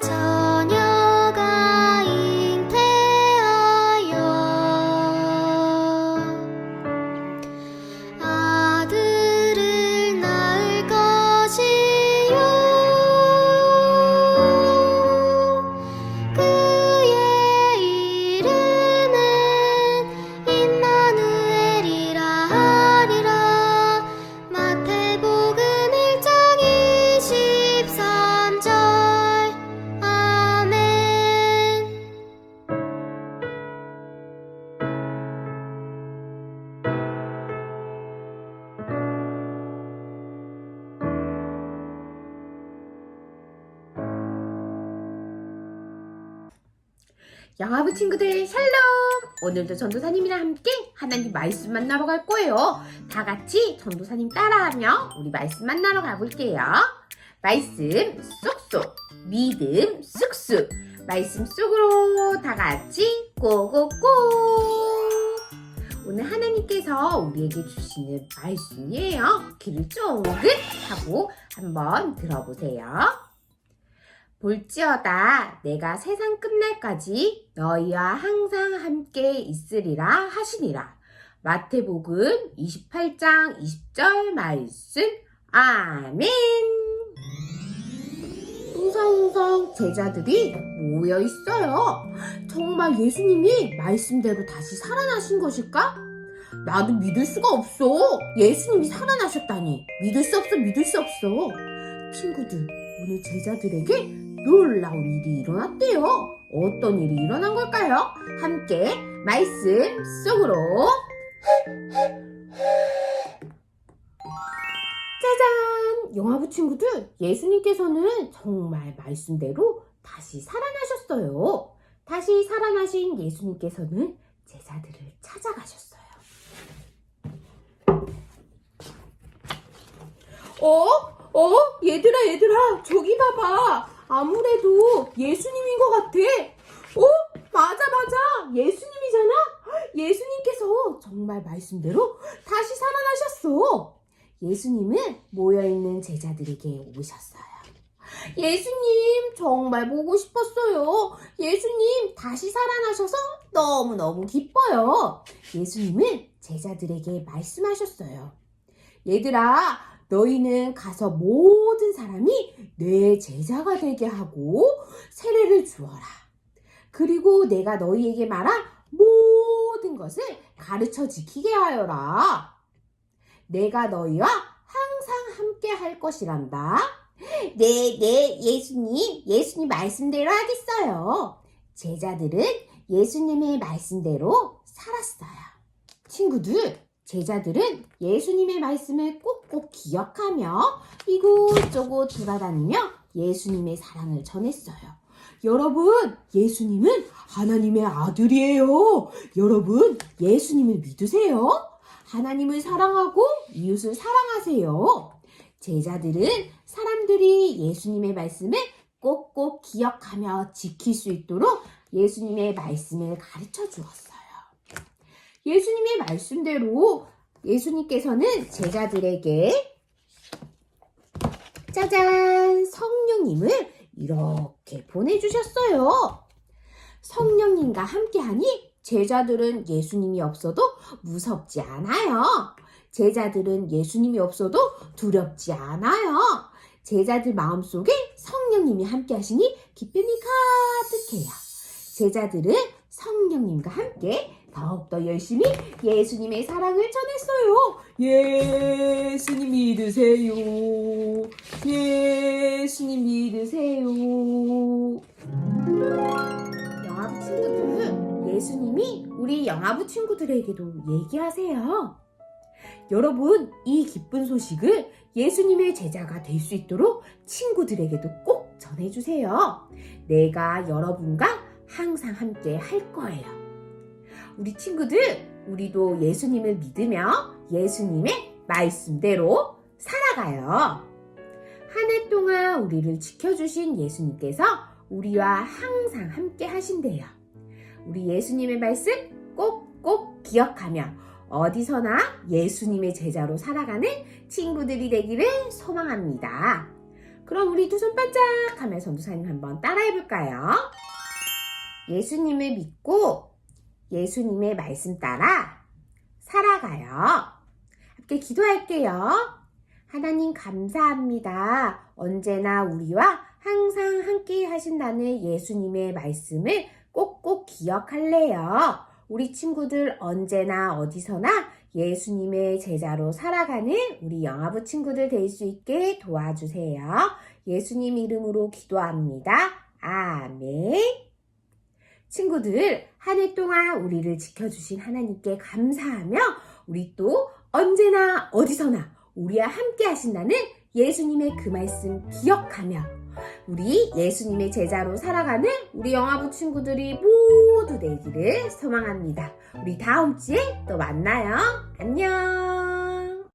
time. 영화부 친구들 샬롬! 오늘도 전도사님이랑 함께 하나님 말씀 만나러 갈 거예요. 다 같이 전도사님 따라하며 우리 말씀 만나러 가볼게요. 말씀 쏙쏙, 믿음 쑥쑥, 말씀 속으로 다 같이 고고고! 오늘 하나님께서 우리에게 주시는 말씀이에요. 귀를 쫑긋 하고 한번 들어보세요. 볼지어다 내가 세상 끝날까지 너희와 항상 함께 있으리라 하시니라. 마태복음 28장 20절 말씀 아멘. 웅성웅성 제자들이 모여 있어요. 정말 예수님이 말씀대로 다시 살아나신 것일까? 나도 믿을 수가 없어. 예수님이 살아나셨다니. 믿을 수 없어, 믿을 수 없어. 친구들, 오늘 제자들에게 놀라운 일이 일어났대요. 어떤 일이 일어난 걸까요? 함께 말씀 속으로 짜잔! 영화부 친구들, 예수님께서는 정말 말씀대로 다시 살아나셨어요. 다시 살아나신 예수님께서는 제자들을 찾아가셨어요. 어? 어? 얘들아, 얘들아, 저기 봐봐. 아무래도 예수님인 것 같아. 어? 맞아, 맞아. 예수님이잖아? 예수님께서 정말 말씀대로 다시 살아나셨어. 예수님은 모여있는 제자들에게 오셨어요. 예수님, 정말 보고 싶었어요. 예수님, 다시 살아나셔서 너무너무 기뻐요. 예수님은 제자들에게 말씀하셨어요. 얘들아, 너희는 가서 모든 사람이 내 제자가 되게 하고 세례를 주어라. 그리고 내가 너희에게 말한 모든 것을 가르쳐 지키게 하여라. 내가 너희와 항상 함께 할 것이란다. 네, 네, 예수님, 예수님 말씀대로 하겠어요. 제자들은 예수님의 말씀대로 살았어요. 친구들, 제자들은 예수님의 말씀을 꼭꼭 기억하며 이곳저곳 돌아다니며 예수님의 사랑을 전했어요. 여러분, 예수님은 하나님의 아들이에요. 여러분, 예수님을 믿으세요? 하나님을 사랑하고 이웃을 사랑하세요. 제자들은 사람들이 예수님의 말씀을 꼭꼭 기억하며 지킬 수 있도록 예수님의 말씀을 가르쳐 주었어요. 예수님의 말씀대로 예수님께서는 제자들에게 짜잔 성령님을 이렇게 보내주셨어요. 성령님과 함께하니 제자들은 예수님이 없어도 무섭지 않아요. 제자들은 예수님이 없어도 두렵지 않아요. 제자들 마음속에 성령님이 함께 하시니 기쁨이 가득해요. 제자들은 성령님과 함께 더욱더 열심히 예수님의 사랑을 전했어요. 예수님 믿으세요. 예수님 믿으세요. 영화부 친구들, 예수님이 우리 영화부 친구들에게도 얘기하세요. 여러분, 이 기쁜 소식을 예수님의 제자가 될 수 있도록 친구들에게도 꼭 전해주세요. 내가 여러분과 항상 함께 할 거예요. 우리 친구들, 우리도 예수님을 믿으며 예수님의 말씀대로 살아가요. 한 해 동안 우리를 지켜주신 예수님께서 우리와 항상 함께 하신대요. 우리 예수님의 말씀 꼭꼭 기억하며 어디서나 예수님의 제자로 살아가는 친구들이 되기를 소망합니다. 그럼 우리 두손 반짝 하며 전도사님 한번 따라해 볼까요? 예수님을 믿고 예수님의 말씀 따라 살아가요. 함께 기도할게요. 하나님 감사합니다. 언제나 우리와 항상 함께 하신다는 예수님의 말씀을 꼭꼭 기억할래요. 우리 친구들 언제나 어디서나 예수님의 제자로 살아가는 우리 영아부 친구들 될 수 있게 도와주세요. 예수님 이름으로 기도합니다. 아멘. 친구들, 한 해 동안 우리를 지켜주신 하나님께 감사하며 우리 또 언제나 어디서나 우리와 함께 하신다는 예수님의 그 말씀 기억하며 우리 예수님의 제자로 살아가는 우리 영아부 친구들이 모두 되기를 소망합니다. 우리 다음 주에 또 만나요. 안녕.